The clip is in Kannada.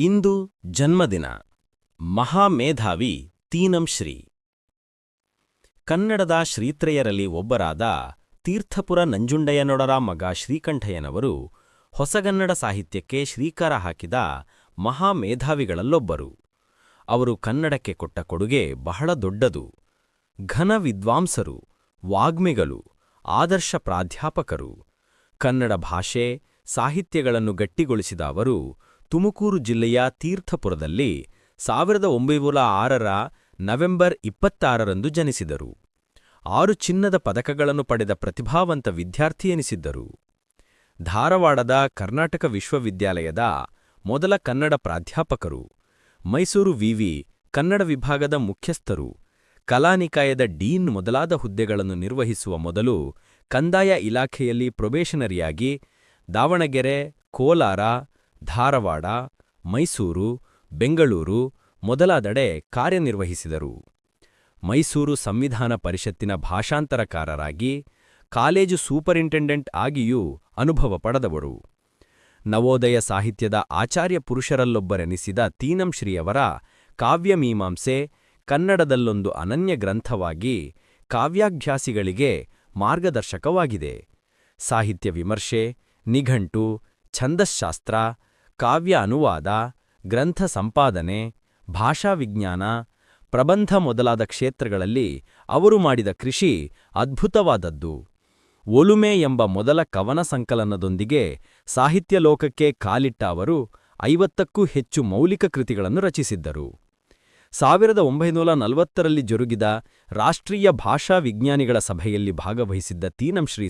ಇಂದು ಜನ್ಮದಿನ. ಮಹಾಮೇಧಾವಿ ತೀನಂ ಶ್ರೀ. ಕನ್ನಡದ ಶ್ರೀತ್ರಯರಲ್ಲಿ ಒಬ್ಬರಾದ ತೀರ್ಥಪುರ ನಂಜುಂಡಯ್ಯನೊಡರ ಮಗ ಶ್ರೀಕಂಠಯ್ಯನವರು ಹೊಸಗನ್ನಡ ಸಾಹಿತ್ಯಕ್ಕೆ ಶ್ರೀಕಾರ ಹಾಕಿದ ಮಹಾಮೇಧಾವಿಗಳಲ್ಲೊಬ್ಬರು. ಅವರು ಕನ್ನಡಕ್ಕೆ ಕೊಟ್ಟ ಕೊಡುಗೆ ಬಹಳ ದೊಡ್ಡದು. ಘನ ವಿದ್ವಾಂಸರು, ವಾಗ್ಮಿಗಳು, ಆದರ್ಶ ಪ್ರಾಧ್ಯಾಪಕರು. ಕನ್ನಡ ಭಾಷೆ, ಸಾಹಿತ್ಯಗಳನ್ನು ಗಟ್ಟಿಗೊಳಿಸಿದ ಅವರು ತುಮಕೂರು ಜಿಲ್ಲೆಯ ತೀರ್ಥಪುರದಲ್ಲಿ ಸಾವಿರದ ಒಂಬೈನೂರ ಆರರ ನವೆಂಬರ್ ಇಪ್ಪತ್ತಾರರಂದು ಜನಿಸಿದರು. ಆರು ಚಿನ್ನದ ಪದಕಗಳನ್ನು ಪಡೆದ ಪ್ರತಿಭಾವಂತ ವಿದ್ಯಾರ್ಥಿ ಎನಿಸಿದ್ದರು. ಧಾರವಾಡದ ಕರ್ನಾಟಕ ವಿಶ್ವವಿದ್ಯಾಲಯದ ಮೊದಲ ಕನ್ನಡ ಪ್ರಾಧ್ಯಾಪಕರು, ಮೈಸೂರು ವಿವಿ ಕನ್ನಡ ವಿಭಾಗದ ಮುಖ್ಯಸ್ಥರು ಕಲಾನಿಕಾಯದ ಡೀನ್ ಮೊದಲಾದ ಹುದ್ದೆಗಳನ್ನು ನಿರ್ವಹಿಸುವ ಮೊದಲು ಕಂದಾಯ ಇಲಾಖೆಯಲ್ಲಿ ಪ್ರೊಬೇಷನರಿಯಾಗಿ ದಾವಣಗೆರೆ, ಕೋಲಾರ ಧಾರವಾಡ, ಮೈಸೂರು, ಬೆಂಗಳೂರು ಮೊದಲಾದೆಡೆ ಕಾರ್ಯನಿರ್ವಹಿಸಿದರು. ಮೈಸೂರು ಸಂವಿಧಾನ ಪರಿಷತ್ತಿನ ಭಾಷಾಂತರಕಾರರಾಗಿ ಕಾಲೇಜು ಸೂಪರಿಂಟೆಂಡೆಂಟ್ ಆಗಿಯೂ ಅನುಭವ ಪಡೆದವರು. ನವೋದಯ ಸಾಹಿತ್ಯದ ಆಚಾರ್ಯ ಪುರುಷರಲ್ಲೊಬ್ಬರೆನಿಸಿದ ತೀನಂಶ್ರೀಯವರ ಕಾವ್ಯಮೀಮಾಂಸೆ ಕನ್ನಡದಲ್ಲೊಂದು ಅನನ್ಯ ಗ್ರಂಥವಾಗಿ ಕಾವ್ಯಾಭ್ಯಾಸಿಗಳಿಗೆ ಮಾರ್ಗದರ್ಶಕವಾಗಿದೆ. ಸಾಹಿತ್ಯ ವಿಮರ್ಶೆ, ನಿಘಂಟು ಛಂದಶ್ಶಾಸ್ತ್ರ ಕಾವ್ಯ ಅನುವಾದ, ಗ್ರಂಥ ಸಂಪಾದನೆ ಭಾಷಾವಿಜ್ಞಾನ ಪ್ರಬಂಧ ಮೊದಲಾದ ಕ್ಷೇತ್ರಗಳಲ್ಲಿ ಅವರು ಮಾಡಿದ ಕೃಷಿ ಅದ್ಭುತವಾದದ್ದು. ಒಲುಮೆ ಎಂಬ ಮೊದಲ ಕವನ ಸಂಕಲನದೊಂದಿಗೆ ಸಾಹಿತ್ಯ ಲೋಕಕ್ಕೆ ಕಾಲಿಟ್ಟ ಅವರು ಐವತ್ತಕ್ಕೂ ಹೆಚ್ಚು ಮೌಲಿಕ ಕೃತಿಗಳನ್ನು ರಚಿಸಿದ್ದರು. ಸಾವಿರದ ಒಂಬೈನೂರ ನಲವತ್ತರಲ್ಲಿ ಜರುಗಿದ ರಾಷ್ಟ್ರೀಯ ಭಾಷಾ ವಿಜ್ಞಾನಿಗಳ ಸಭೆಯಲ್ಲಿ ಭಾಗವಹಿಸಿದ್ದ ತೀನಂಶ್ರೀ